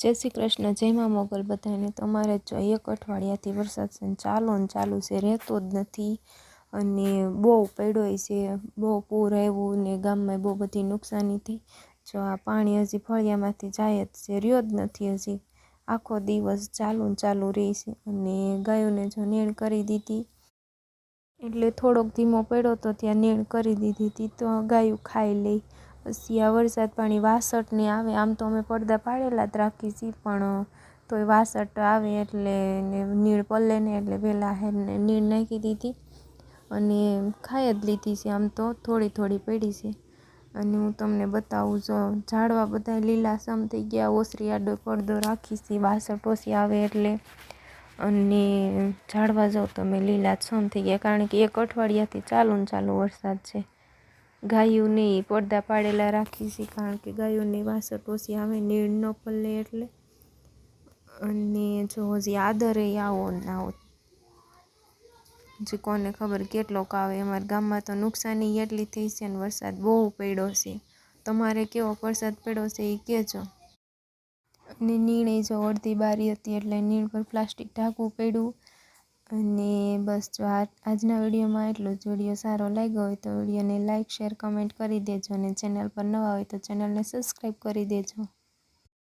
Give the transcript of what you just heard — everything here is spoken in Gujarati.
જય શ્રી કૃષ્ણ, જય મા મોગલ બધાને. તમારે જો એક અઠવાડિયાથી વરસાદ છે ચાલુ ને ચાલુ છે, રહેતો જ નથી. અને બહુ પડ્યો છે, બહુ પૂર આવ્યું ને ગામમાં બહુ બધી નુકસાની થઈ. જો આ પાણી હજી ફળિયામાંથી જાય જ છે, રહ્યો જ નથી હજી. આખો દિવસ ચાલુ ચાલુ રહે છે. અને ગાયોને જો નીણ કરી દીધી, એટલે થોડોક ધીમો પડ્યો તો ત્યાં નીણ કરી દીધી હતી, તો ગાયું ખાઈ લઈ. આ વરસાદ પાણી વાસટ ને આવે. આમ તો અમે પડદા પાડેલા જ રાખી છીએ, પણ તોય વાસટ આવે એટલે ને નીણ પલ્લે ને એટલે પહેલાં હેરને નીળ નાખી દીધી અને ખાઈ જ લીધી છે. આમ તો થોડી થોડી પડી છે. અને હું તમને બતાવું, જો ઝાડવા બધા લીલાસમ થઈ ગયા, ઓસરી આડો પડદો રાખીશી છે વાસટ ઓછી આવે એટલે. અને ઝાડવા જાઓ તમે લીલાછમ થઈ ગયા, કારણ કે એક અઠવાડિયાથી ચાલુ ને ચાલુ વરસાદ છે. ગાયું નહીં પડદા પાડેલા રાખી છે કારણ કે ગાયોની વાસટ ઓછી આવે, નીણ ન પલ્લે એટલે. અને જો હજી આદરે આવો ના આવો. હજી કોને ખબર કેટલોક આવે, અમારા ગામમાં તો નુકસાની એટલી થઈ છે ને વરસાદ બહુ પડ્યો છે. તમારે કેવો વરસાદ પડ્યો છે એ કહેજો. અને નીણે જો અડધી બારી હતી એટલે નીણ પર પ્લાસ્ટિક ઢાંકવું પડ્યું. અને બસ જો આ આજના વિડીયોમાં એટલું જ. વીડિયો સારો લાગ્યો હોય તો વિડીયોને લાઇક શેર, કમેન્ટ કરી દેજો અને ચેનલ પર નવા હોય તો ચેનલને સબસ્ક્રાઈબ કરી દેજો.